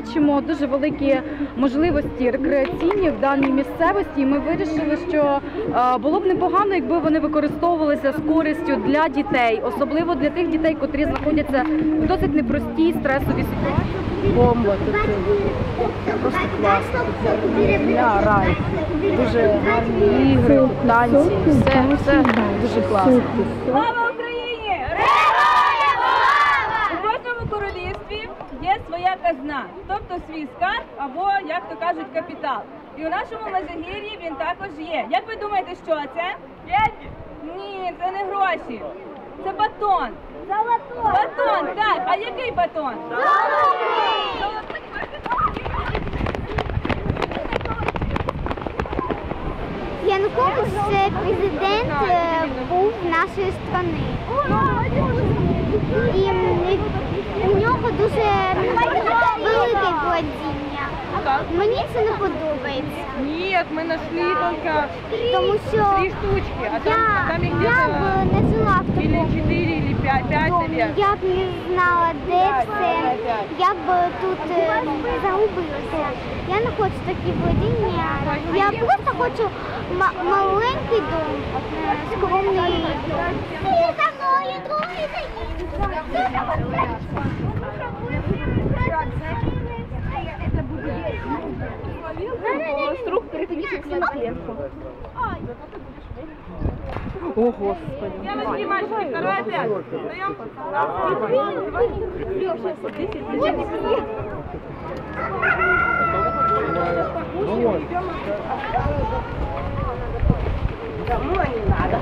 бачимо дуже великі можливості рекреаційні в даній місцевості. І ми вирішили, що е, було б непогано, якби вони використовувалися з користю для дітей, особливо для тих дітей, котрі знаходяться в досить непростій стресовій ситуації. Бомба тут е, просто класно. Я рай. Дуже гарні ігри, танці, все, все дуже класно. Тобто свій скарб або, як то кажуть, капітал. І у нашому Межигір'ї він також є. Як ви думаєте, що це? Ні, це не гроші. Це батон. Батон, так. А який батон? Янукович президент е, був нашої страни. І м, у нього дуже велике владіння. Мені це не подобається, Нет, мы нашли только тому що три штучки, а там, я, там их я б где-то не жила в или такому четыре, или пять, пять, домі. наверное. Я б не знала, де це. Я б тут е, загубилася. Я не хочу такі владіння. Я просто хочу ма- маленький дом, е, скромний. Ти за мною, другий О, Господи. Я возьми мальчик, давай ну надо.